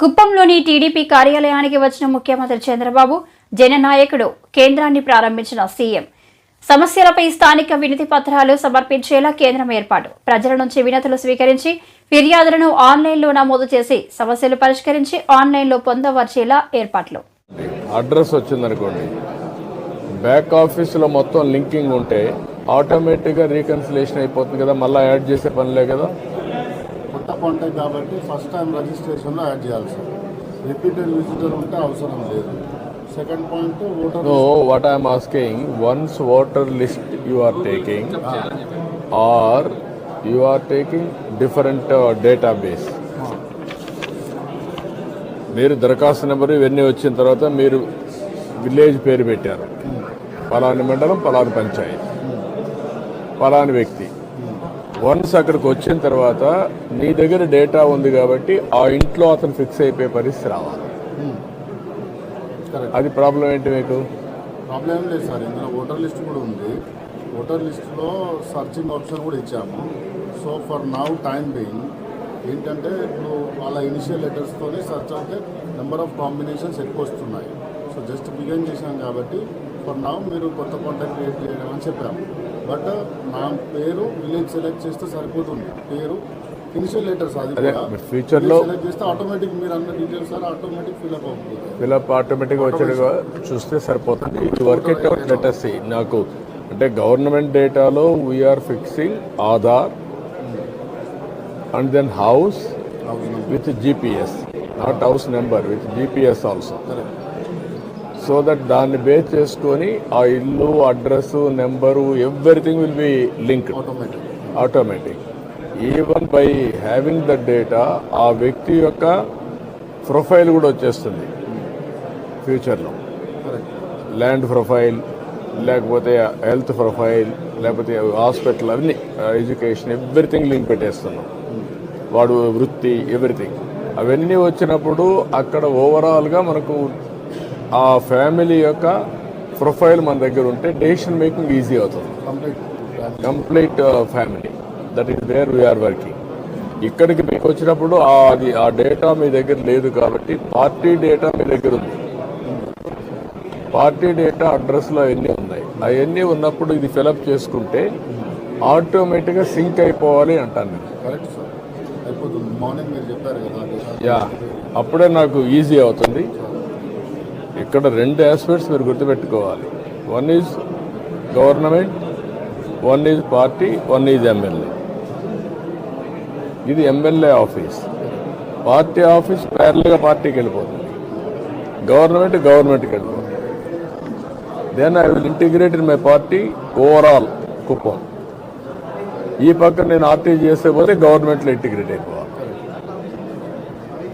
కుప్పంలోని TDP కార్యాలయానికి వచ్చిన ముఖ్యమంత్రి చంద్రబాబు జననాయకుడు కేంద్రాన్ని ప్రారంభించిన సీఎం. సమస్యలపై స్థానిక వినతి పత్రాలు సమర్పించేలా కేంద్రం ఏర్పాటు. ప్రజల నుంచి వినతులు స్వీకరించి ఫిర్యాదులను ఆన్లైన్లో నమోదు చేసి సమస్యలు పరిష్కరించి ఆన్లైన్లో పొందవచ్చేలా ఏర్పాట్లు. అడ్రస్ వచ్చిందనుకోండి. బ్యాక్ ఆఫీస్లో మొత్తం లింకింగ్ ఉంటే ఆటోమేటిక్గా రీకన్సిలేషన్ అయిపోతుంది కదా మళ్ళీ యాడ్ చేసే పనిలే కదా. కాంటాక్ట్ కాబట్టి ఫస్ట్ టైం రిజిస్ట్రేషన్లో యాడ్ చేయాలి సార్ రిపీటెడ్ విజిటర్ ఉంటే అవసరం లేదు. Second point voter I am asking, once voter list you are taking, or you are taking different uh, database. మీరు దరఖాస్తు నెంబర్ ఇవన్నీ వచ్చిన తర్వాత మీరు విలేజ్ పేరు పెట్టారు. పలాని మండలం పలాని పంచాయతీ. పలాని వ్యక్తి. వన్స్ అక్కడికి వచ్చిన తర్వాత నీ దగ్గర డేటా ఉంది కాబట్టి ఆ ఇంట్లో అతను ఫిక్స్ అయిపోయే పరిస్థితి రావాలి. కరెక్ట్ అది ప్రాబ్లం ఏంటి మీకు? ప్రాబ్లం ఏం లేదు సార్. ఇందులో ఓటర్ లిస్ట్ కూడా ఉంది. ఓటర్ లిస్ట్లో సర్చింగ్ ఆప్షన్ కూడా ఇచ్చాము. So for now time being ఏంటంటే ఇప్పుడు వాళ్ళ ఇనిషియల్ లెటర్స్తోనే సర్చ్ అయితే నెంబర్ ఆఫ్ కాంబినేషన్స్ ఎక్కువ వస్తున్నాయి. సో జస్ట్ బిగిన్ చేశాం కాబట్టి ఫర్ నౌ మీరు కొత్త కాంటాక్ట్ క్రియేట్ చేయడం అని చెప్పాము. బట్ నా పేరు విలేజ్ సెలెక్ట్ చేస్తే సరిపోతుంది. పేరు ఇనిషియల్ లెటర్స్ అది అదే, కూడా. మరి future లో- సెలెక్ట్ చేస్తే ఆటోమేటిక్ మీరు అన్న details sir automatic fill up అవుతుంది. ఫిలప్ ఆటోమేటిక్గా వచ్చేట్టుగా చూస్తే సరిపోతుంది. ఇది వర్క్ ఇట్ అవుట్ లెటర్స్ నాకు అంటే గవర్నమెంట్ డేటాలో we are fixing Aadhaar and then house with GPS not house number with GPS also so that దాన్ని బేస్ చేసుకొని ఆ ఇల్లు address number everything will be linked. Automatic even by having the data ఆ వ్యక్తి యొక్క profile కూడా వచ్చేస్తుంది. ఫ్యూచర్లో. ల్యాండ్ ప్రొఫైల్ లేకపోతే హెల్త్ ప్రొఫైల్ లేకపోతే హాస్పిటల్ అన్ని ఎడ్యుకేషన్ ఎవ్రీథింగ్ లింక్ పెట్టేస్తున్నాం. వాడు వృత్తి ఎవ్రీథింగ్ అవన్నీ వచ్చినప్పుడు అక్కడ ఓవరాల్గా మనకు ఆ ఫ్యామిలీ యొక్క ప్రొఫైల్ మన దగ్గర ఉంటే డెసిషన్ మేకింగ్ ఈజీ అవుతుంది. Complete family that is where we are working ఇక్కడికి మీకు వచ్చినప్పుడు ఆ అది ఆ డేటా మీ దగ్గర లేదు కాబట్టి పార్టీ డేటా మీ దగ్గర ఉంది. పార్టీ డేటా అడ్రస్లో అవన్నీ ఉన్నాయి. అవన్నీ ఉన్నప్పుడు ఇది ఫిలప్ చేసుకుంటే ఆటోమేటిక్గా సింక్ అయిపోవాలి అంటాను నేను. కరెక్ట్ సార్ అయిపోతుంది. మార్నింగ్ మీరు చెప్పారు కదా యా అప్పుడే నాకు ఈజీ అవుతుంది. ఇక్కడ రెండు ఆస్పెక్ట్స్ మీరు గుర్తుపెట్టుకోవాలి. One is government one is party one is MLA ఇది ఎమ్మెల్యే ఆఫీస్ పార్టీ ఆఫీస్ ప్యారల్గా పార్టీకి వెళ్ళిపోతుంది. గవర్నమెంట్ గవర్నమెంట్కి వెళ్ళిపోతుంది. Then I will integrate in my party overall Kuppam ఈ పక్కన నేను ఆర్టీ చేస్తే పోతే గవర్నమెంట్లో ఇంటిగ్రేట్ అయిపోవాలి.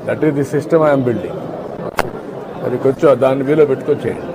That is the system I'm building అది కొంచెం దాని వీలో పెట్టుకొచ్చేయండి.